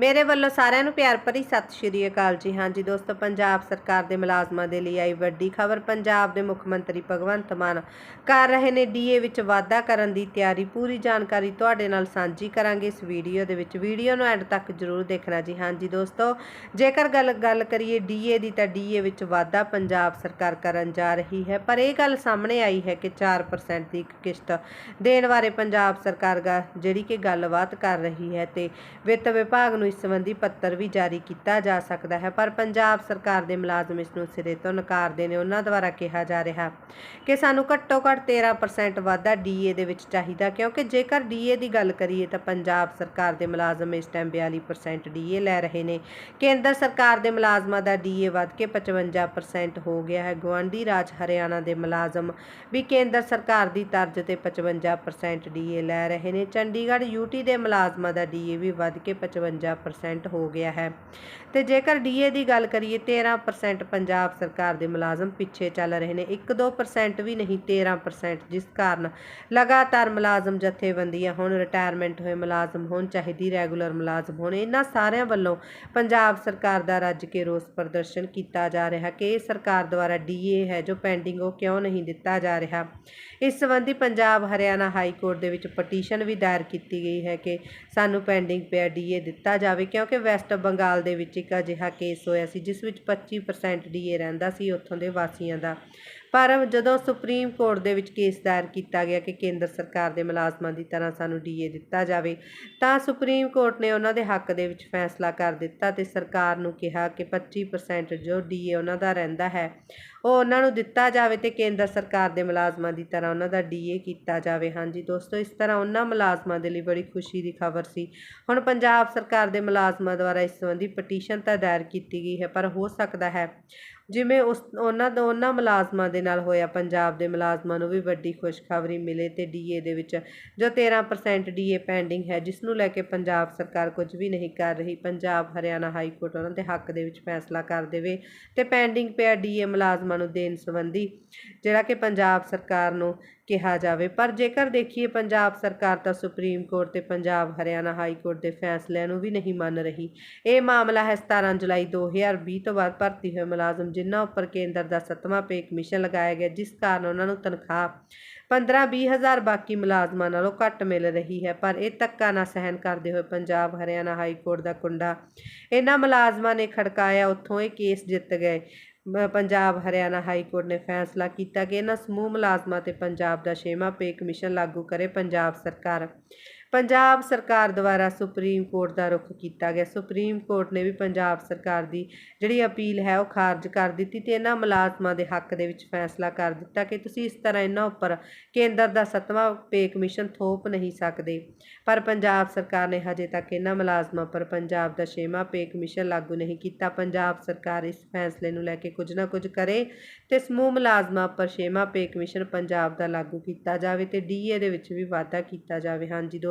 ਮੇਰੇ ਵੱਲੋਂ ਸਾਰਿਆਂ ਨੂੰ ਪਿਆਰ ਭਰੀ ਸਤਿ ਸ਼੍ਰੀ ਅਕਾਲ ਜੀ। ਹਾਂਜੀ ਦੋਸਤੋ, ਪੰਜਾਬ ਸਰਕਾਰ ਦੇ ਮੁਲਾਜ਼ਮਾਂ ਦੇ ਲਈ ਆਈ ਵੱਡੀ ਖਬਰ। ਪੰਜਾਬ ਦੇ ਮੁੱਖ ਮੰਤਰੀ ਭਗਵੰਤ ਮਾਨ ਕਰ ਰਹੇ ਨੇ ਡੀਏ ਵਿੱਚ ਵਾਧਾ ਕਰਨ ਦੀ ਤਿਆਰੀ। ਪੂਰੀ ਜਾਣਕਾਰੀ ਤੁਹਾਡੇ ਨਾਲ ਸਾਂਝੀ ਕਰਾਂਗੇ ਇਸ ਵੀਡੀਓ ਦੇ ਵਿੱਚ। ਵੀਡੀਓ ਨੂੰ ਐਂਡ ਤੱਕ ਜ਼ਰੂਰ ਦੇਖਣਾ ਜੀ। ਹਾਂਜੀ ਦੋਸਤੋ, ਜੇਕਰ ਗੱਲ ਗੱਲ ਕਰੀਏ ਡੀਏ ਦੀ ਤਾਂ ਡੀਏ ਵਿੱਚ ਵਾਧਾ ਪੰਜਾਬ ਸਰਕਾਰ ਕਰਨ ਜਾ ਰਹੀ ਹੈ। ਪਰ ਇਹ ਗੱਲ ਸਾਹਮਣੇ ਆਈ ਹੈ ਕਿ 4% ਦੀ ਕਿਸ਼ਤ ਦੇਣ ਬਾਰੇ ਪੰਜਾਬ ਸਰਕਾਰ ਗਾ ਜਿਹੜੀ ਕਿ ਗੱਲਬਾਤ ਕਰ ਰਹੀ ਹੈ ਤੇ ਵਿੱਤ ਵਿਭਾਗ ਨੂੰ ਇਸ ਸੰਬੰਧੀ ਪੱਤਰ ਵੀ ਜਾਰੀ ਕੀਤਾ ਜਾ ਸਕਦਾ ਹੈ, ਪਰ ਪੰਜਾਬ ਸਰਕਾਰ ਦੇ ਮੁਲਾਜ਼ਮ ਇਸ ਨੂੰ ਸਿਰੇ ਤੋਂ ਨਕਾਰਦੇ ਨੇ ਉਹਨਾਂ ਦੁਆਰਾ ਕਿਹਾ ਜਾ ਰਿਹਾ ਕਿ ਸਾਨੂੰ ਘੱਟੋ ਘੱਟ 13% ਵਾਧਾ ਡੀਏ ਦੇ ਵਿੱਚ ਚਾਹੀਦਾ, ਕਿਉਂਕਿ ਜੇਕਰ ਡੀਏ ਦੀ ਗੱਲ ਕਰੀਏ ਤਾਂ ਪੰਜਾਬ ਸਰਕਾਰ ਦੇ ਮੁਲਾਜ਼ਮ ਇਸ ਟਾਈਮ 42% ਡੀਏ ਲੈ ਰਹੇ ਨੇ। ਕੇਂਦਰ ਸਰਕਾਰ ਦੇ ਮੁਲਾਜ਼ਮਾਂ ਦਾ ਡੀਏ ਵੱਧ ਕੇ 55% ਹੋ ਗਿਆ ਹੈ। ਗਵਾਂਢੀ ਰਾਜ ਹਰਿਆਣਾ ਦੇ ਮੁਲਾਜ਼ਮ ਵੀ ਕੇਂਦਰ ਸਰਕਾਰ ਦੀ ਤਰਜ਼ ਤੇ 55% ਡੀਏ ਲੈ ਰਹੇ ਨੇ। ਚੰਡੀਗੜ੍ਹ ਯੂਟੀ ਦੇ ਮੁਲਾਜ਼ਮਾਂ ਦਾ ਡੀਏ ਵੀ ਵੱਧ ਕੇ 55% ਹੋ ਗਿਆ ਹੈ। ਤੇ ਜੇਕਰ ਡੀਏ ਦੀ ਗੱਲ ਕਰੀਏ 13% ਪੰਜਾਬ ਸਰਕਾਰ ਦੇ ਮੁਲਾਜ਼ਮ ਪਿੱਛੇ ਚੱਲ ਰਹੇ ਨੇ। 1-2% ਵੀ ਨਹੀਂ 13% ਜਿਸ ਕਾਰਨ ਲਗਾਤਾਰ ਮੁਲਾਜ਼ਮ ਜਥੇਬੰਦੀਆਂ ਹੁਣ ਰਿਟਾਇਰਮੈਂਟ ਹੋਏ ਮੁਲਾਜ਼ਮ ਹੋਣ, ਚਾਹੇ ਦੀ ਰੈਗੂਲਰ ਮੁਲਾਜ਼ਮ ਹੋਣ, ਇਹਨਾਂ ਸਾਰਿਆਂ ਵੱਲੋਂ ਪੰਜਾਬ ਸਰਕਾਰ ਦਾ ਰੱਜ ਕੇ ਰੋਸ ਪ੍ਰਦਰਸ਼ਨ ਕੀਤਾ ਜਾ ਰਿਹਾ ਕਿ ਇਹ ਸਰਕਾਰ ਦੁਆਰਾ ਡੀਏ ਹੈ ਜੋ ਪੈਂਡਿੰਗ ਉਹ ਕਿਉਂ ਨਹੀਂ ਦਿੱਤਾ ਜਾ ਰਿਹਾ। ਇਸ ਸੰਬੰਧੀ ਪੰਜਾਬ ਹਰਿਆਣਾ ਹਾਈ ਕੋਰਟ ਦੇ ਵਿੱਚ ਪਟੀਸ਼ਨ ਵੀ ਦਾਇਰ ਕੀਤੀ ਗਈ ਹੈ ਕਿ ਸਾਨੂੰ ਪੈਂਡਿੰਗ ਪਿਆ ਡੀਏ ਦਿੱਤਾ ਜਾਵੇ, ਕਿਉਂਕਿ ਵੈਸਟ ਬੰਗਾਲ ਦੇ ਵਿੱਚ ਇੱਕ ਅਜਿਹਾ ਕੇਸ ਹੋਇਆ ਸੀ, ਜਿਸ ਵਿੱਚ 25% ਡੀਏ ਰਹਿੰਦਾ ਸੀ ਉੱਥੋਂ ਦੇ ਵਾਸੀਆਂ ਦਾ। ਪਰ ਜਦੋਂ ਸੁਪਰੀਮ ਕੋਰਟ ਦੇ ਵਿੱਚ ਕੇਸ ਦਾਇਰ ਕੀਤਾ ਗਿਆ ਕਿ ਕੇਂਦਰ ਸਰਕਾਰ ਦੇ ਮੁਲਾਜ਼ਮਾਂ ਦੀ ਤਰ੍ਹਾਂ ਸਾਨੂੰ ਡੀਏ ਦਿੱਤਾ ਜਾਵੇ, ਤਾਂ ਸੁਪਰੀਮ ਕੋਰਟ ਨੇ ਉਹਨਾਂ ਦੇ ਹੱਕ ਦੇ ਵਿੱਚ ਫੈਸਲਾ ਕਰ ਦਿੱਤਾ ਤੇ ਸਰਕਾਰ ਨੂੰ ਕਿਹਾ ਕਿ 25% ਜੋ ਡੀਏ ਉਹਨਾਂ ਦਾ ਰਹਿੰਦਾ ਹੈ, ਉਹ ਉਹਨਾਂ ਨੂੰ ਦਿੱਤਾ ਜਾਵੇ ਤੇ ਕੇਂਦਰ ਸਰਕਾਰ ਦੇ ਮੁਲਾਜ਼ਮਾਂ ਦੀ ਤਰ੍ਹਾਂ ਉਹਨਾਂ ਦਾ ਡੀਏ ਕੀਤਾ ਜਾਵੇ। ਹਾਂਜੀ ਦੋਸਤੋ, ਇਸ ਤਰ੍ਹਾਂ ਉਹਨਾਂ ਮੁਲਾਜ਼ਮਾਂ ਦੇ ਲਈ ਬੜੀ ਖੁਸ਼ੀ ਦੀ ਖਬਰ ਸੀ। ਹੁਣ ਪੰਜਾਬ ਸਰਕਾਰ ਦੇ ਮੁਲਾਜ਼ਮਾਂ ਦੁਆਰਾ ਇਸ ਸੰਬੰਧੀ ਪਟੀਸ਼ਨ ਤਾਂ ਦਾਇਰ ਕੀਤੀ ਗਈ ਹੈ, ਪਰ ਹੋ ਸਕਦਾ ਹੈ ਜਿਵੇਂ ਉਸ, ਉਹਨਾਂ ਦਾ, ਉਹਨਾਂ ਮੁਲਾਜ਼ਮਾਂ ਦੇ ਨਾਲ ਹੋਇਆ, ਪੰਜਾਬ ਦੇ ਮੁਲਾਜ਼ਮਾਂ ਨੂੰ ਵੀ ਵੱਡੀ ਖੁਸ਼ਖਬਰੀ ਮਿਲੇ ਤੇ ਡੀਏ ਦੇ ਵਿੱਚ ਜੋ 13% ਡੀਏ ਪੈਂਡਿੰਗ ਹੈ, ਜਿਸ ਨੂੰ ਲੈ ਕੇ ਪੰਜਾਬ ਸਰਕਾਰ ਕੁਝ ਵੀ ਨਹੀਂ ਕਰ ਰਹੀ, ਪੰਜਾਬ, ਹਰਿਆਣਾ ਹਾਈ ਕੋਰਟ ਉਹਨਾਂ ਦੇ ਹੱਕ ਦੇ ਵਿੱਚ ਫੈਸਲਾ ਕਰ ਦੇਵੇ ਤੇ ਪੈਂਡਿੰਗ ਪਿਆ ਡੀਏ ਮੁਲਾਜ਼ਮਾਂ ਨੂੰ ਦੇਣ ਸੰਬੰਧੀ, ਜਿਹੜਾ ਕਿ ਪੰਜਾਬ ਸਰਕਾਰ ਨੂੰ ਕਿਹਾ ਜਾਵੇ। ਪਰ ਜੇਕਰ ਦੇਖੀਏ, ਪੰਜਾਬ ਸਰਕਾਰ ਤਾਂ ਸੁਪਰੀਮ ਕੋਰਟ ਤੇ ਪੰਜਾਬ, ਹਰਿਆਣਾ ਹਾਈ ਕੋਰਟ ਦੇ ਫੈਸਲਿਆਂ ਨੂੰ ਵੀ ਨਹੀਂ ਮੰਨ ਰਹੀ। ਇਹ ਮਾਮਲਾ ਹੈ 17 ਜੁਲਾਈ 2020 ਤੋਂ ਬਾਅਦ ਭਰਤੀ ਹੋਏ ਮੁਲਾਜ਼ਮ, ਜਿਨ੍ਹਾਂ ਉੱਪਰ ਕੇਂਦਰ ਦਾ ਸੱਤਵਾਂ ਪੇ ਕਮਿਸ਼ਨ ਲਗਾਇਆ ਗਿਆ, ਜਿਸ ਕਾਰਨ ਉਹਨਾਂ ਨੂੰ ਤਨਖਾਹ 15-20 ਹਜ਼ਾਰ ਬਾਕੀ ਮੁਲਾਜ਼ਮਾਂ ਨਾਲੋਂ ਘੱਟ ਮਿਲ ਰਹੀ ਹੈ। ਪਰ ਇਹ ਧੱਕਾ ਨਾ ਸਹਿਨ ਕਰਦੇ ਹੋਏ ਪੰਜਾਬ, ਹਰਿਆਣਾ ਹਾਈ ਕੋਰਟ ਦਾ ਕੁੰਡਾ ਇਹਨਾਂ ਮੁਲਾਜ਼ਮਾਂ ਨੇ ਖੜਕਾਇਆ। ਉੱਥੋਂ ਇਹ ਕੇਸ ਜਿੱਤ ਗਏ। ਪੰਜਾਬ, ਹਰਿਆਣਾ ਹਾਈ ਕੋਰਟ ਨੇ ਫੈਸਲਾ ਕੀਤਾ ਕਿ ਇਹਨਾਂ ਸਮੂਹ ਮੁਲਾਜ਼ਮਾਂ ਤੇ ਪੰਜਾਬ ਦਾ ਛੇਵਾਂ ਪੇ ਕਮਿਸ਼ਨ ਲਾਗੂ ਕਰੇ ਪੰਜਾਬ ਸਰਕਾਰ। ਪੰਜਾਬ ਸਰਕਾਰ ਦੁਆਰਾ ਸੁਪਰੀਮ ਕੋਰਟ ਦਾ ਰੁਖ ਕੀਤਾ ਗਿਆ। ਸੁਪਰੀਮ ਕੋਰਟ ਨੇ ਵੀ ਪੰਜਾਬ ਸਰਕਾਰ ਦੀ ਜਿਹੜੀ ਅਪੀਲ ਹੈ ਉਹ ਖਾਰਜ ਕਰ ਦਿੱਤੀ ਤੇ ਇਹਨਾਂ ਮੁਲਾਜ਼ਮਾਂ ਦੇ ਹੱਕ ਦੇ ਵਿੱਚ ਫੈਸਲਾ ਕਰ ਦਿੱਤਾ ਕਿ ਤੁਸੀਂ ਇਸ ਤਰ੍ਹਾਂ ਇਹਨਾਂ ਉੱਪਰ ਕੇਂਦਰ ਦਾ ਸੱਤਵਾਂ ਪੇ ਕਮਿਸ਼ਨ ਥੋਪ ਨਹੀਂ ਸਕਦੇ। ਪਰ ਪੰਜਾਬ ਸਰਕਾਰ ਨੇ ਹਜੇ ਤੱਕ ਇਹਨਾਂ ਮੁਲਾਜ਼ਮਾਂ ਪਰ ਪੰਜਾਬ ਦਾ ਛੇਵਾਂ ਪੇ ਕਮਿਸ਼ਨ ਲਾਗੂ ਨਹੀਂ ਕੀਤਾ। ਪੰਜਾਬ ਸਰਕਾਰ ਇਸ ਫੈਸਲੇ ਨੂੰ ਲੈ ਕੇ ਕੁਝ ਨਾ ਕੁਝ ਕਰੇ ਤੇ ਸਮੂਹ ਮੁਲਾਜ਼ਮਾਂ ਪਰ ਛੇਵਾਂ ਪੇ ਕਮਿਸ਼ਨ ਪੰਜਾਬ ਦਾ ਲਾਗੂ ਕੀਤਾ ਜਾਵੇ ਤੇ ਡੀਏ ਦੇ ਵਿੱਚ ਵੀ ਵਾਧਾ ਕੀਤਾ ਜਾਵੇ। ਹਾਂਜੀ